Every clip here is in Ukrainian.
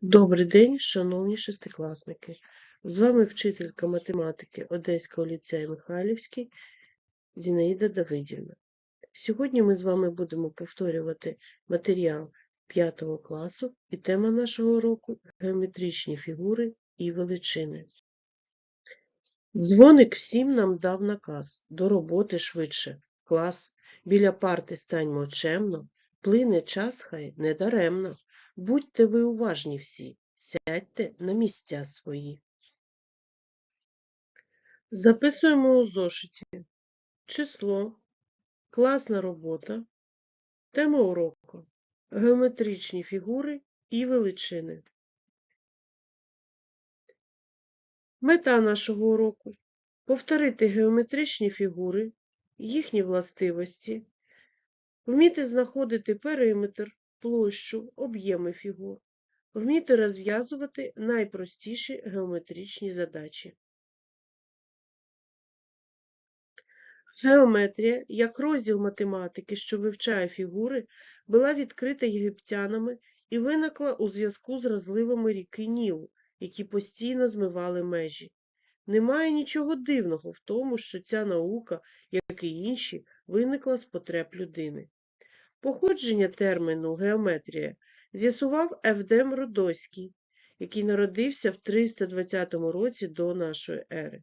Добрий день, шановні шестикласники! З вами вчителька математики Одеського ліцею Михайлівський Зінаїда Давидівна. Сьогодні ми з вами будемо повторювати матеріал 5 класу і тема нашого уроку – геометричні фігури і величини. Дзвоник всім нам дав наказ до роботи швидше. Клас, біля парти станьмо чемно, плине час хай недаремно. Будьте ви уважні всі, сядьте на місця свої. Записуємо у зошиті число, класна робота, тема уроку, геометричні фігури і величини. Мета нашого уроку – повторити геометричні фігури, їхні властивості, вміти знаходити периметр, площу, об'єми фігур, вміти розв'язувати найпростіші геометричні задачі. Геометрія, як розділ математики, що вивчає фігури, була відкрита єгиптянами і виникла у зв'язку з розливами ріки Нілу, які постійно змивали межі. Немає нічого дивного в тому, що ця наука, як і інші, виникла з потреб людини. Походження терміну геометрія з'ясував Евдем Родоський, який народився в 320 році до нашої ери.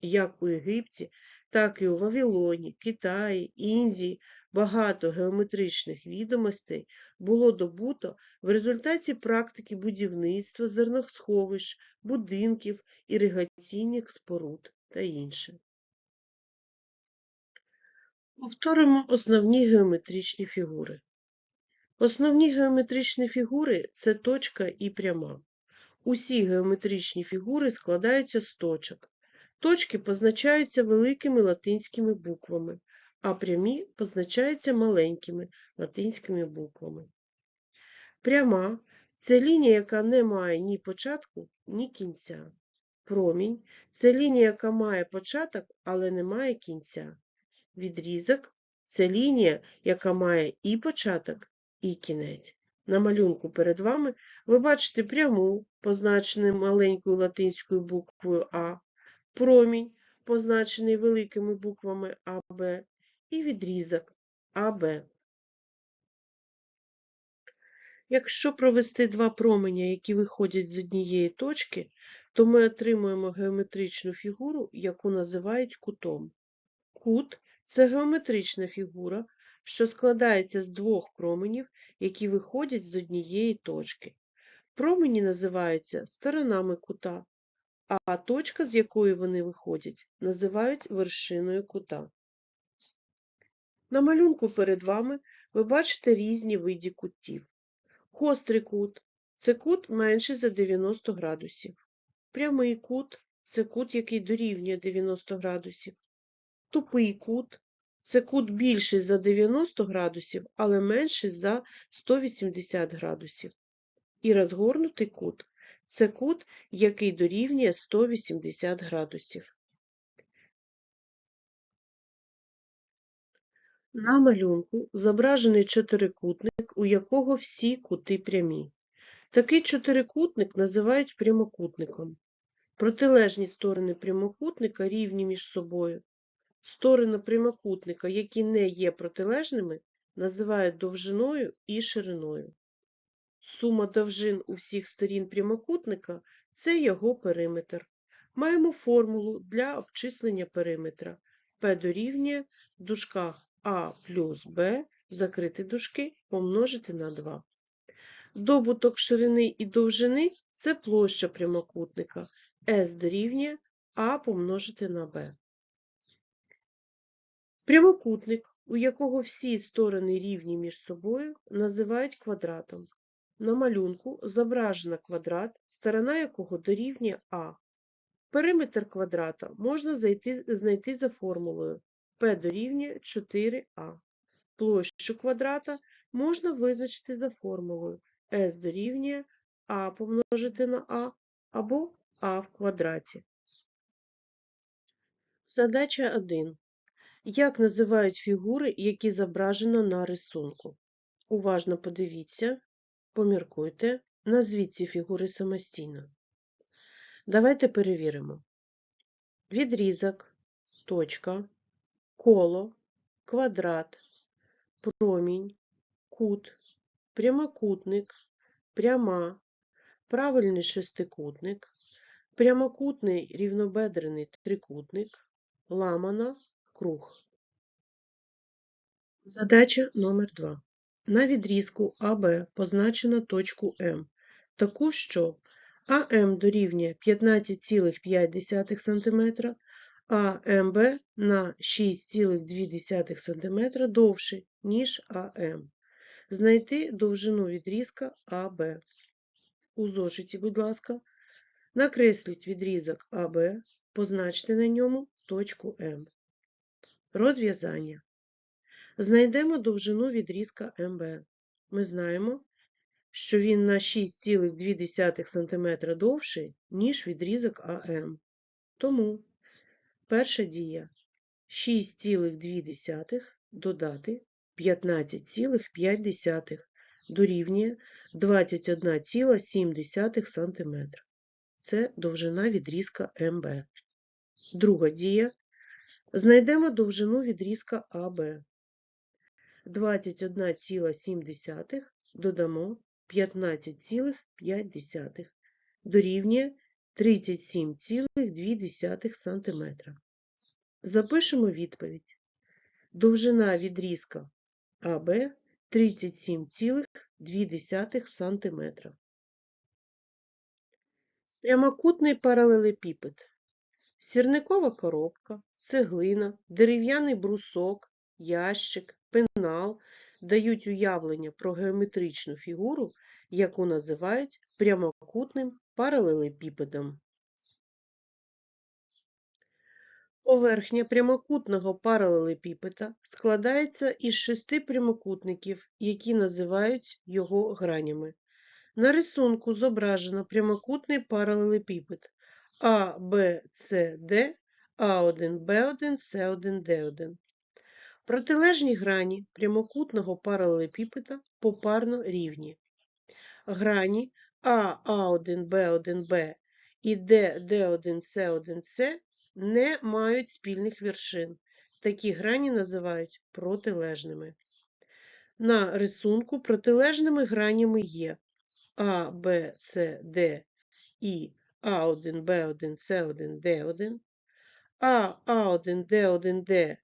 Як у Єгипті, так і у Вавилоні, Китаї, Індії багато геометричних відомостей було добуто в результаті практики будівництва зерносховищ, будинків, іригаційних споруд та інше. Повторимо основні геометричні фігури. Основні геометричні фігури – це точка і пряма. Усі геометричні фігури складаються з точок. Точки позначаються великими латинськими буквами, а прямі позначаються маленькими латинськими буквами. Пряма – це лінія, яка не має ні початку, ні кінця. Промінь – це лінія, яка має початок, але не має кінця. Відрізок – це лінія, яка має і початок, і кінець. На малюнку перед вами ви бачите пряму, позначену маленькою латинською буквою А, промінь, позначений великими буквами АБ, і відрізок АБ. Якщо провести два променя, які виходять з однієї точки, то ми отримуємо геометричну фігуру, яку називають кутом. Кут – це геометрична фігура, що складається з двох променів, які виходять з однієї точки. Промені називаються сторонами кута, а точка, з якої вони виходять, називають вершиною кута. На малюнку перед вами ви бачите різні види кутів. Гострий кут – це кут менший за 90 градусів. Прямий кут – це кут, який дорівнює 90 градусів. Тупий кут – це кут більший за 90 градусів, але менший за 180 градусів. І розгорнутий кут – це кут, який дорівнює 180 градусів. На малюнку зображений чотирикутник, у якого всі кути прямі. Такий чотирикутник називають прямокутником. Протилежні сторони прямокутника рівні між собою. Сторони прямокутника, які не є протилежними, називають довжиною і шириною. Сума довжин у всіх сторін прямокутника – це його периметр. Маємо формулу для обчислення периметра. P дорівнює в дужках А плюс Б закрити дужки помножити на 2. Добуток ширини і довжини – це площа прямокутника. S дорівнює А помножити на Б. Прямокутник, у якого всі сторони рівні між собою, називають квадратом. На малюнку зображено квадрат, сторона якого дорівнює А. Периметр квадрата можна знайти за формулою P дорівнює 4А. Площу квадрата можна визначити за формулою S дорівнює А помножити на А або А в квадраті. Задача 1. Як називають фігури, які зображено на рисунку? Уважно подивіться, поміркуйте Назвіть ці фігури самостійно. Давайте перевіримо. Відрізок, точка, коло, квадрат, промінь, кут, прямокутник, пряма, правильний шестикутник, прямокутний рівнобедрений трикутник, ламана, круг. Задача номер 2. На відрізку АБ позначено точку М, таку, що АМ дорівнює 15,5 см, а МБ на 6,2 см довший, ніж АМ. Знайти довжину відрізка АБ. У зошиті, будь ласка, накресліть відрізок АБ, позначте на ньому точку М. Розв'язання. Знайдемо довжину відрізка МБ. Ми знаємо, що він на 6,2 см довший, ніж відрізок АМ. Тому перша дія 6,2 додати 15,5 дорівнює 21,7 см. Це довжина відрізка МБ. Друга дія. Знайдемо довжину відрізка АБ. 21,7 додамо 15,5 дорівнює 37,2 см. Запишемо відповідь. Довжина відрізка АБ 37,2 см. Прямокутний паралелепіпед. Сірникова коробка, цеглина, дерев'яний брусок, ящик, пенал дають уявлення про геометричну фігуру, яку називають прямокутним паралелепіпедом. Поверхня прямокутного паралелепіпеда складається із шести прямокутників, які називають його гранями. На рисунку зображено прямокутний паралелепіпед А, Б, С, Д, А1, Б1, С1, Д1. Протилежні грані прямокутного паралелепіпеда попарно рівні. Грані А, А1, Б1, Б і Д, Д1, С1, С не мають спільних вершин. Такі грані називають протилежними. На рисунку протилежними гранями є А, Б, С, Д і А1, Б1, С1, Д1, А, А1, Д1, Д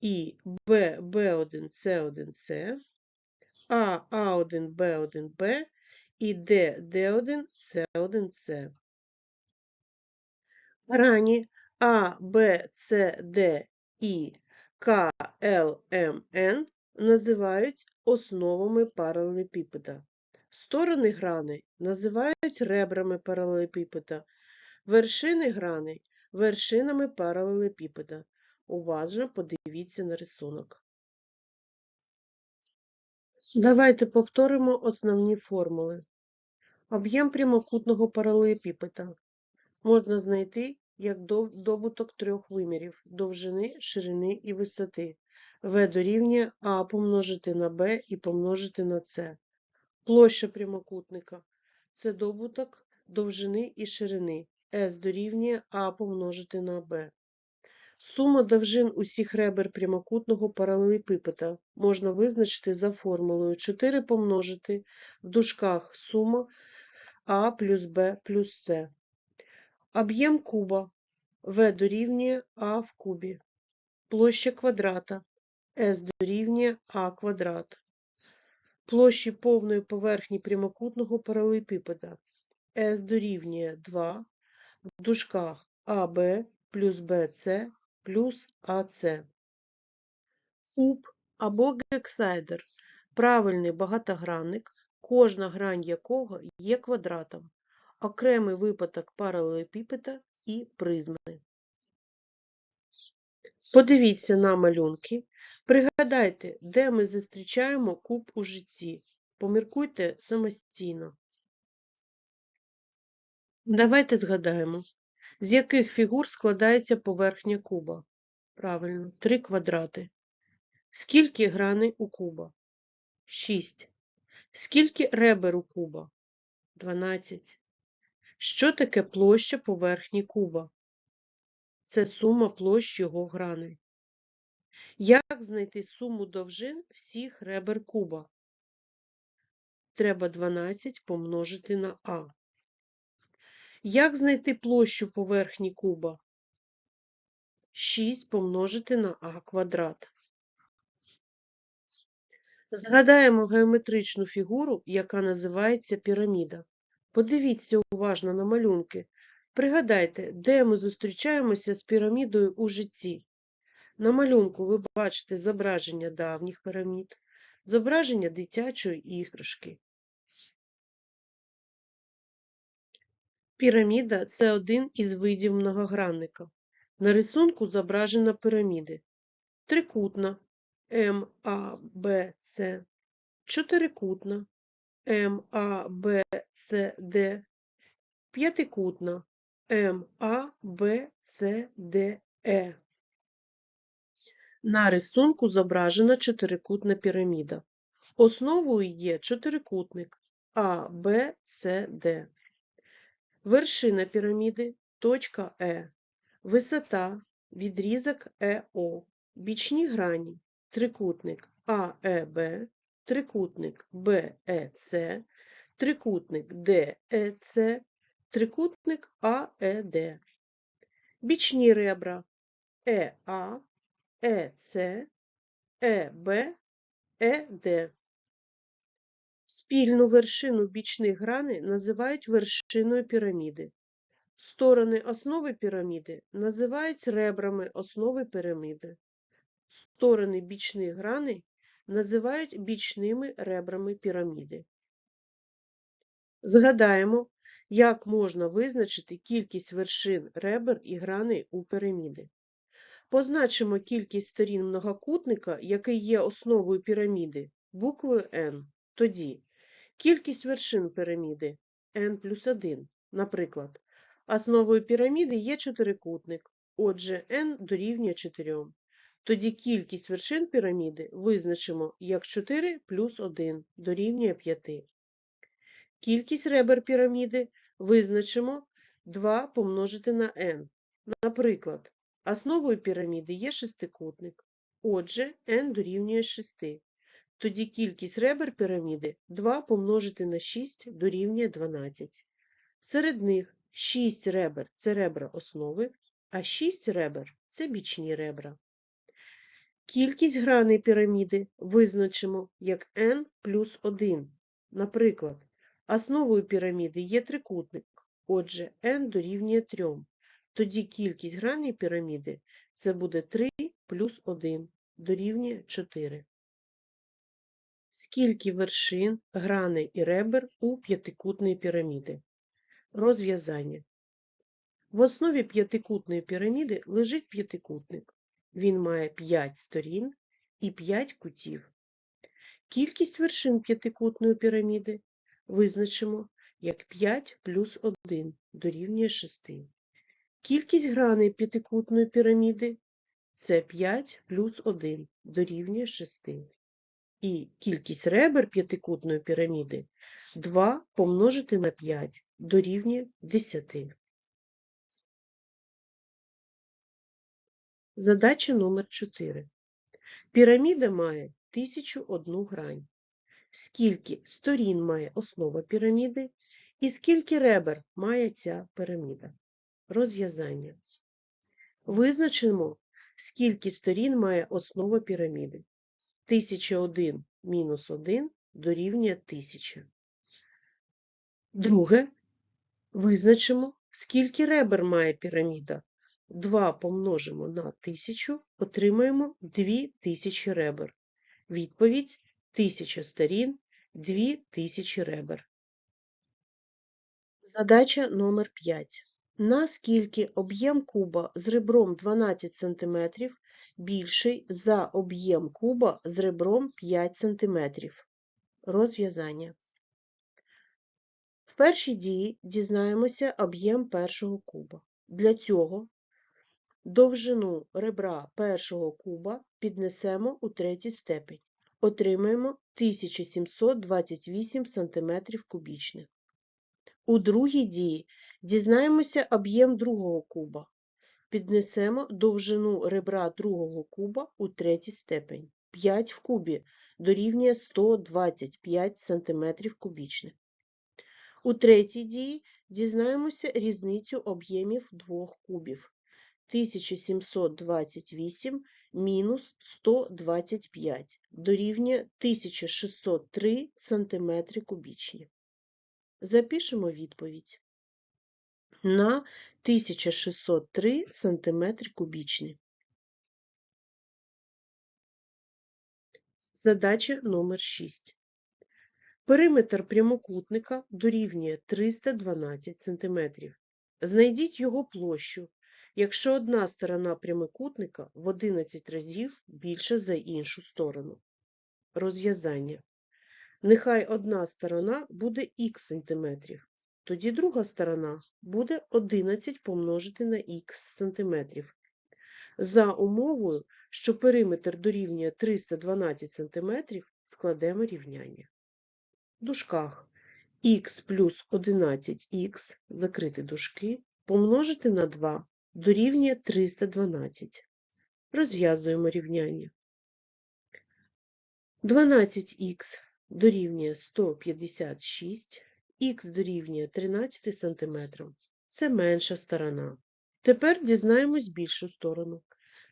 і Б, Б1, С1, С, А, А1, Б1, Б і Д, Д1, С1, С. Грані А, Б, С, Д і К, Л, М, Н називають основами паралелепіпеда. Сторони граней називають ребрами паралелепіпеда, вершини граней – вершинами паралелепіпеда. Уважно подивіться на рисунок. Давайте повторимо основні формули. Об'єм прямокутного паралелепіпеда можна знайти як добуток трьох вимірів – довжини, ширини і висоти. В дорівнює А помножити на Б і помножити на С. Площа прямокутника – це добуток довжини і ширини. С дорівнює А помножити на Б. Сума довжин усіх ребер прямокутного паралелепіпеда можна визначити за формулою 4 помножити в дужках сума А плюс Б плюс С. Об'єм куба В дорівнює А в кубі. Площа квадрата С дорівнює А квадрат. Площі повної поверхні прямокутного паралелепіпеда С дорівнює 2 в дужках АБ плюс БЦ плюс АЦ. Куб або гексайдер – правильний багатогранник, кожна грань якого є квадратом, окремий випадок паралелепіпеда і призми. Подивіться на малюнки. Пригадайте, де ми зустрічаємо куб у житті. Поміркуйте самостійно. Давайте згадаємо, з яких фігур складається поверхня куба. Правильно, три квадрати. Скільки граней у куба? Шість. Скільки ребер у куба? 12. Що таке площа поверхні куба? Це сума площ його граней. Як знайти суму довжин всіх ребер куба? Треба 12 помножити на А. Як знайти площу поверхні куба? 6 помножити на А квадрат. Згадаємо геометричну фігуру, яка називається піраміда. Подивіться уважно на малюнки. Пригадайте, де ми зустрічаємося з пірамідою у житті. На малюнку ви бачите зображення давніх пірамід, зображення дитячої іграшки. Піраміда – це один із видів многогранника. На рисунку зображено піраміди. Трикутна М, А, Б, С, чотирикутна М, А, Б, С, Д, п'ятикутна М, А, Б, С, Д, Е. На рисунку зображена чотирикутна піраміда. Основою є чотирикутник А, Б, С, Д. Вершина піраміди точка Е. Висота відрізок ЕО. Бічні грані трикутник АЕБ, трикутник БЕЦ, трикутник ДЕЦ, трикутник АЕД. Бічні ребра ЕА, ЕЦ, ЕБ, ЕД. Спільну вершину бічних граней називають вершиною піраміди. Сторони основи піраміди називають ребрами основи піраміди. Сторони бічних граней називають бічними ребрами піраміди. Згадаємо, як можна визначити кількість вершин ребер і граней у піраміди. Позначимо кількість сторін многокутника, який є основою піраміди, буквою n. Тоді кількість вершин піраміди n плюс 1, наприклад. Основою піраміди є чотирикутник, отже, n дорівнює 4. Тоді кількість вершин піраміди визначимо як 4 плюс 1 дорівнює 5. Кількість ребер піраміди визначимо 2 помножити на n. Наприклад, основою піраміди є шестикутник, отже, n дорівнює 6. Тоді кількість ребер піраміди 2 помножити на 6 дорівнює 12. Серед них 6 ребер це ребра основи, а 6 ребер це бічні ребра. Кількість граней піраміди визначимо як n плюс 1. Наприклад, основою піраміди є трикутник, отже, n дорівнює 3. Тоді кількість граней піраміди це буде 3 плюс 1 дорівнює 4. Скільки вершин, граней і ребер у п'ятикутної піраміди? Розв'язання. В основі п'ятикутної піраміди лежить п'ятикутник. Він має 5 сторін і 5 кутів. Кількість вершин п'ятикутної піраміди визначимо як 5 плюс 1 дорівнює 6. Кількість граней п'ятикутної піраміди це 5 плюс 1 дорівнює 6. І кількість ребер п'ятикутної піраміди 2 помножити на 5 дорівнює 10. Задача номер 4. Піраміда має 1001 грань. Скільки сторін має основа піраміди і скільки ребер має ця піраміда? Розв'язання. Визначимо, скільки сторін має основа піраміди. 1001 мінус 1 дорівнює 1000. Друге. Визначимо, скільки ребер має піраміда. 2 помножимо на 1000, отримаємо 2000 ребер. Відповідь 1000 сторін, 2000 ребер. Задача номер 5. Наскільки об'єм куба з ребром 12 см більший за об'єм куба з ребром 5 см? Розв'язання. В першій дії дізнаємося об'єм першого куба. Для цього довжину ребра першого куба піднесемо у третій степень. Отримаємо 1728 см кубічних. У другій дії дізнаємося об'єм другого куба. Піднесемо довжину ребра другого куба у третій степень. 5 в кубі дорівнює 125 см кубічних. У третій дії дізнаємося різницю об'ємів двох кубів. 1728 мінус 125 дорівнює 1603 см кубічні. Запишемо відповідь. На 1603 см кубічні. Задача номер 6. Периметр прямокутника дорівнює 312 см. Знайдіть його площу, якщо одна сторона прямокутника в 11 разів більша за іншу сторону. Розв'язання. Нехай одна сторона буде х сантиметрів, тоді друга сторона буде 11 помножити на х сантиметрів. За умовою, що периметр дорівнює 312 см, складемо рівняння. В дужках х плюс 11х, закрити дужки, помножити на 2 дорівнює 312. Розв'язуємо рівняння. 12х дорівнює 156, х дорівнює 13 см. Це менша сторона. Тепер дізнаємось більшу сторону.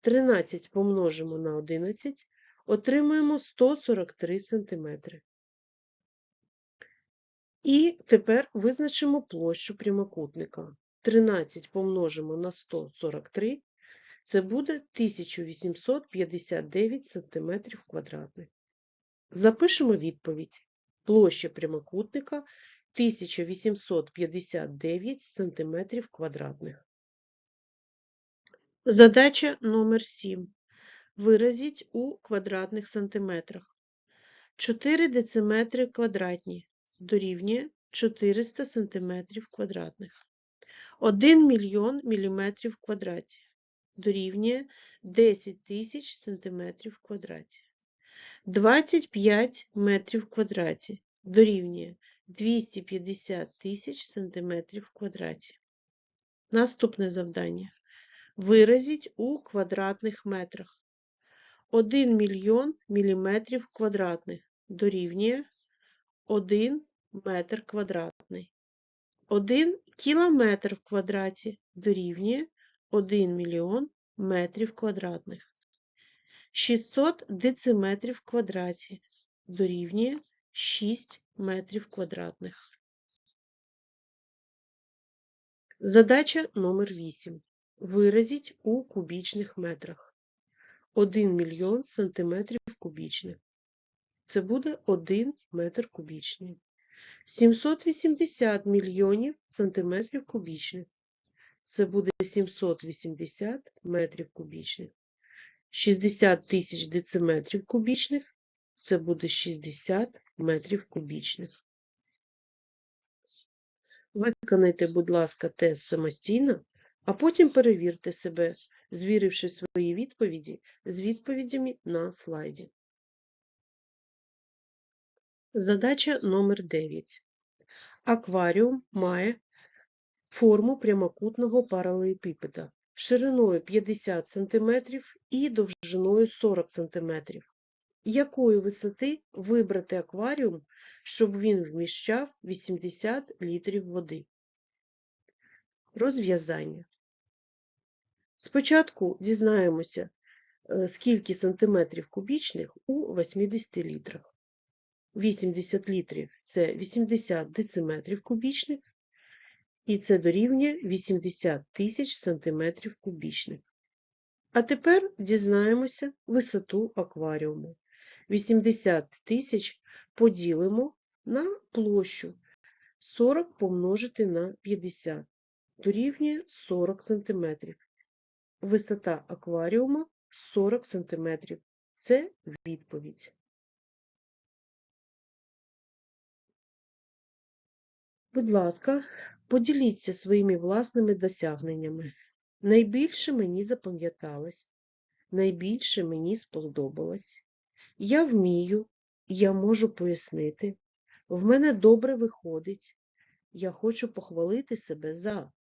13 помножимо на 11, отримаємо 143 см. І тепер визначимо площу прямокутника. 13 помножимо на 143, це буде 1859 см квадратних. Запишемо відповідь. Площа прямокутника 1859 см квадратних. Задача номер 7. Виразіть у квадратних сантиметрах. 4 дециметри квадратні дорівнює 400 сантиметрів квадратних. 1 мільйон міліметрів квадраті дорівнює 10 тисяч сантиметрів квадраті. 25 метрів квадраті дорівнює 250 тисяч сантиметрів в квадраті. Наступне завдання. Виразіть у квадратних метрах. 1 мільйон міліметрів квадратних дорівнює 1 метр квадратний. 1 кілометр в квадраті дорівнює 1 мільйон метрів квадратних. 600 дециметрів в квадраті дорівнює 6 метрів квадратних. Задача номер 8. Виразіть у кубічних метрах. 1 мільйон сантиметрів кубічних. Це буде 1 метр кубічний. 780 мільйонів сантиметрів кубічних. Це буде 780 метрів кубічних. 60 тисяч дециметрів кубічних. Це буде 60 метрів кубічних. Виконайте, будь ласка, тест самостійно, а потім перевірте себе, звіривши свої відповіді з відповідями на слайді. Задача номер 9. Акваріум має форму прямокутного паралелепіпеда шириною 50 см і довжиною 40 см. Якої висоти вибрати акваріум, щоб він вміщав 80 літрів води? Розв'язання. Спочатку дізнаємося, е, скільки сантиметрів кубічних у 80 літрах. 80 літрів це 80 дециметрів кубічних, і це дорівнює 80 тисяч сантиметрів кубічних. А тепер дізнаємося висоту акваріуму. 80 тисяч поділимо на площу 40 помножити на 50 дорівнює 40 см. Висота акваріуму 40 см. Це відповідь. Будь ласка, поділіться своїми власними досягненнями. Найбільше мені запам'яталось, найбільше мені сподобалось. Я вмію, я можу пояснити. В мене добре виходить. Я хочу похвалити себе за.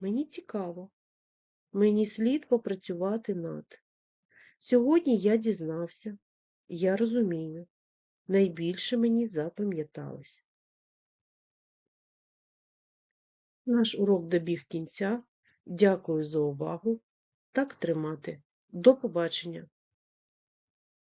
Мені цікаво. Мені слід попрацювати над. Сьогодні я дізнався. Я розумію. Найбільше мені запам'яталось. Наш урок добіг кінця. Дякую за увагу. Так тримати. До побачення!